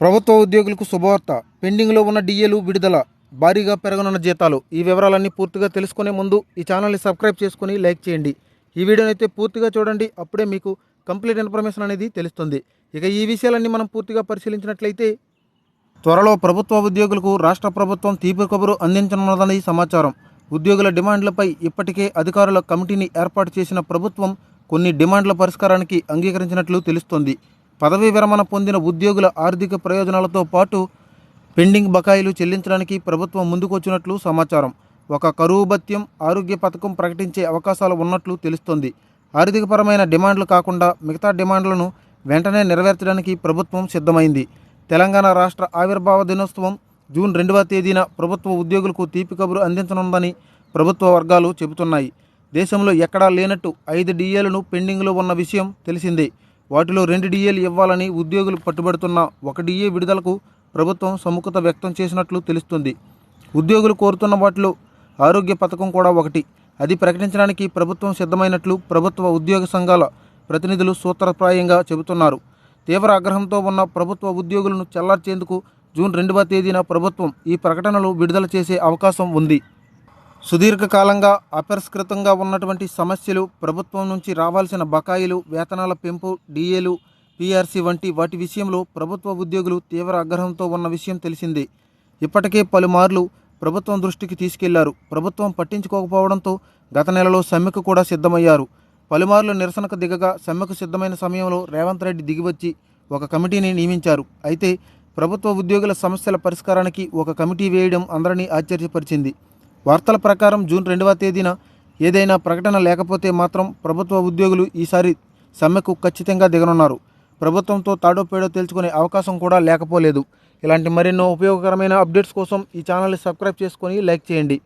ప్రభుత్వ ఉద్యోగులకు శుభవార్త. పెండింగ్లో ఉన్న డిఏలు విడుదల. భారీగా పెరగనున్న జీతాలు. ఈ వివరాలన్నీ పూర్తిగా తెలుసుకునే ముందు ఈ ఛానల్ని సబ్స్క్రైబ్ చేసుకుని లైక్ చేయండి. ఈ వీడియోని అయితే పూర్తిగా చూడండి. అప్పుడే మీకు కంప్లీట్ ఇన్ఫర్మేషన్ అనేది తెలుస్తుంది. ఇక ఈ విషయాలన్నీ మనం పూర్తిగా పరిశీలించినట్లయితే త్వరలో ప్రభుత్వ ఉద్యోగులకు రాష్ట్ర ప్రభుత్వం తీపి కబురు అందించనున్నదని సమాచారం. ఉద్యోగుల డిమాండ్లపై ఇప్పటికే అధికారుల కమిటీని ఏర్పాటు చేసిన ప్రభుత్వం కొన్ని డిమాండ్ల పరిష్కారానికి అంగీకరించినట్లు తెలుస్తోంది. పదవీ విరమణ పొందిన ఉద్యోగుల ఆర్థిక ప్రయోజనాలతో పాటు పెండింగ్ బకాయిలు చెల్లించడానికి ప్రభుత్వం ముందుకొచ్చినట్లు సమాచారం. ఒక కరువు భత్యం ఆరోగ్య పథకం ప్రకటించే అవకాశాలు ఉన్నట్లు తెలుస్తోంది. ఆర్థికపరమైన డిమాండ్లు కాకుండా మిగతా డిమాండ్లను వెంటనే నెరవేర్చడానికి ప్రభుత్వం సిద్ధమైంది. తెలంగాణ రాష్ట్ర ఆవిర్భావ దినోత్సవం జూన్ రెండవ తేదీన ప్రభుత్వ ఉద్యోగులకు తీపి కబురు అందించనుందని ప్రభుత్వ వర్గాలు చెబుతున్నాయి. దేశంలో ఎక్కడా లేనట్టు ఐదు డిఏలను పెండింగ్లో ఉన్న విషయం తెలిసిందే. వాటిలో రెండు డిఏలు ఇవ్వాలని ఉద్యోగులు పట్టుబడుతున్న ఒక డిఏ విడుదలకు ప్రభుత్వం సముఖత వ్యక్తం చేసినట్లు తెలుస్తుంది. ఉద్యోగులు కోరుతున్న వాటిలో ఆరోగ్య పథకం కూడా ఒకటి. అది ప్రకటించడానికి ప్రభుత్వం సిద్ధమైనట్లు ప్రభుత్వ ఉద్యోగ సంఘాల ప్రతినిధులు సూత్రప్రాయంగా చెబుతున్నారు. తీవ్ర ఆగ్రహంతో ఉన్న ప్రభుత్వ ఉద్యోగులను చెల్లార్చేందుకు జూన్ రెండవ తేదీన ప్రభుత్వం ఈ ప్రకటనలు విడుదల చేసే అవకాశం ఉంది. సుదీర్ఘకాలంగా అపరిష్కృతంగా ఉన్నటువంటి సమస్యలు ప్రభుత్వం నుంచి రావాల్సిన బకాయిలు వేతనాల పెంపు డిఏలు పీఆర్సీ వంటి వాటి విషయంలో ప్రభుత్వ ఉద్యోగులు తీవ్ర ఆగ్రహంతో ఉన్న విషయం తెలిసిందే. ఇప్పటికే పలుమార్లు ప్రభుత్వం దృష్టికి తీసుకెళ్ళారు. ప్రభుత్వం పట్టించుకోకపోవడంతో గత నెలలో సమ్మెకు కూడా సిద్ధమయ్యారు. పలుమార్లు నిరసనకు దిగగా సమ్మెకు సిద్ధమైన సమయంలో రేవంత్ రెడ్డి దిగివచ్చి ఒక కమిటీని నియమించారు. అయితే ప్రభుత్వ ఉద్యోగుల సమస్యల పరిష్కారానికి ఒక కమిటీ వేయడం అందరినీ ఆశ్చర్యపరిచింది. వార్తల ప్రకారం జూన్ రెండవ తేదీన ఏదైనా ప్రకటన లేకపోతే మాత్రం ప్రభుత్వ ఉద్యోగులు ఈసారి సమ్మెకు ఖచ్చితంగా దిగనున్నారు. ప్రభుత్వంతో తాడో పేడో తేల్చుకునే అవకాశం కూడా లేకపోలేదు. ఇలాంటి మరెన్నో ఉపయోగకరమైన అప్డేట్స్ కోసం ఈ ఛానల్ని సబ్స్క్రైబ్ చేసుకొని లైక్ చేయండి.